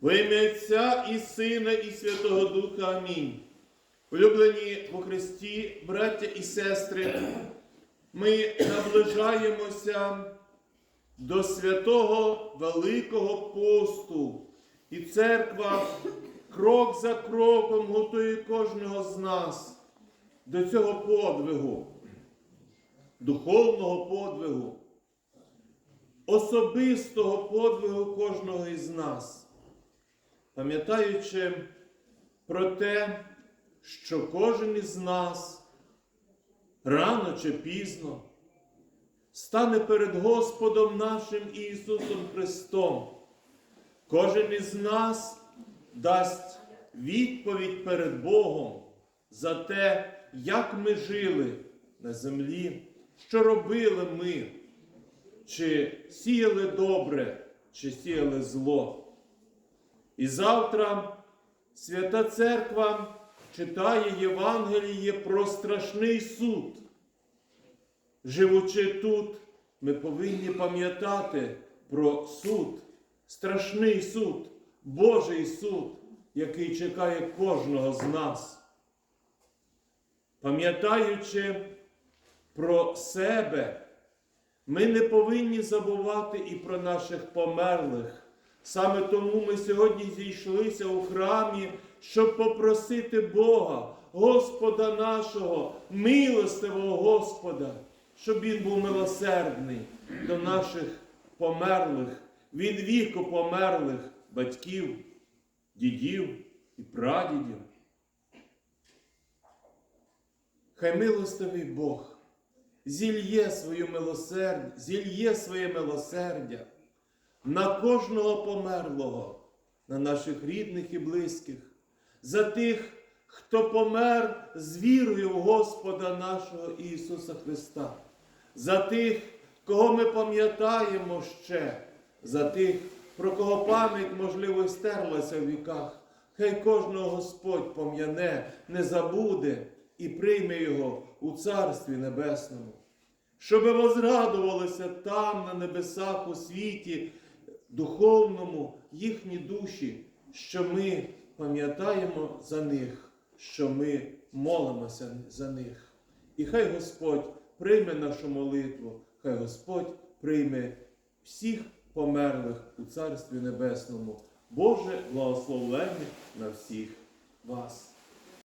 Во ім'я Отця і Сина, і Святого Духа. Амінь. Улюблені во Христі, браття і сестри, ми наближаємося до святого Великого посту. І церква крок за кроком готує кожного з нас до цього подвигу, духовного подвигу, особистого подвигу кожного із нас пам'ятаючи про те, що кожен із нас рано чи пізно стане перед Господом нашим Ісусом Христом. Кожен із нас дасть відповідь перед Богом за те, як ми жили на землі, що робили ми, чи сіяли добре, чи сіяли зло. І завтра Свята Церква читає Євангеліє про страшний суд. Живучи тут, ми повинні пам'ятати про суд, страшний суд, Божий суд, який чекає кожного з нас. Пам'ятаючи про себе, ми не повинні забувати і про наших померлих. Саме тому ми сьогодні зійшлися у храмі, щоб попросити Бога, Господа нашого, милостивого Господа, щоб Він був милосердний до наших померлих, від віку померлих батьків, дідів і прадідів. Хай милостивий Бог зільє свою милосердя, зільє своє милосердя на кожного померлого, на наших рідних і близьких, за тих, хто помер з вірою в Господа нашого Ісуса Христа, за тих, кого ми пам'ятаємо ще, за тих, про кого пам'ять, можливо, стерлася в віках. Хай кожного Господь пом'яне, не забуде і прийме його у Царстві Небесному, щоби возрадувалися там, на небесах, у світі, духовному їхні душі, що ми пам'ятаємо за них, що ми молимося за них. І хай Господь прийме нашу молитву, хай Господь прийме всіх померлих у Царстві Небесному. Боже благословення на всіх вас.